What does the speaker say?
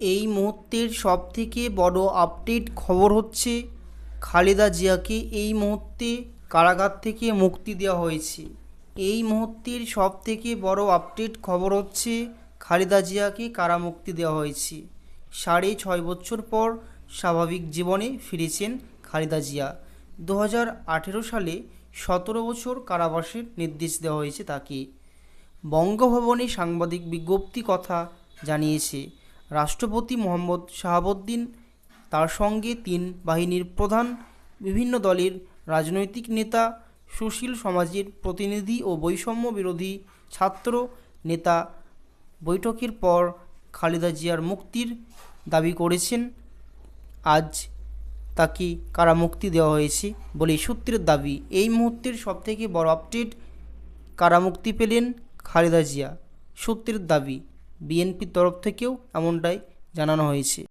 এই মুহূর্তের সবথেকে বড় আপডেট খবর হচ্ছে খালেদা জিয়াকে এই মুহূর্তে কারাগার থেকে মুক্তি দেওয়া হয়েছে। এই মুহূর্তের সবথেকে বড় আপডেট খবর হচ্ছে খালেদা জিয়াকে কারামুক্তি দেওয়া হয়েছে। সাড়ে ছয় বছর পর স্বাভাবিক জীবনে ফিরেছেন খালেদা জিয়া। দু হাজার আঠেরো সালে সতেরো বছর কারাবাসের নির্দেশ দেওয়া হয়েছে তাকে। বঙ্গভবনে সাংবাদিক বিজ্ঞপ্তি কথা জানিয়েছে। রাষ্ট্রপতি মোহাম্মদ শাহাবুদ্দিন, তার সঙ্গে তিন বাহিনীর প্রধান, বিভিন্ন দলের রাজনৈতিক নেতা, সুশীল সমাজের প্রতিনিধি ও বৈষম্য বিরোধী ছাত্র নেতা বৈঠকের পর খালেদা জিয়ার মুক্তির দাবি করেছেন। আজ তাকে কারামুক্তি দেওয়া হয়েছে বলে সূত্রের দাবি। এই মুহূর্তের সবথেকে বড় আপডেট, কারামুক্তি পেলেন খালেদা জিয়া, সূত্রের দাবি। বিএনপির তরফ থেকেও এমনটাই জানানো হয়েছে।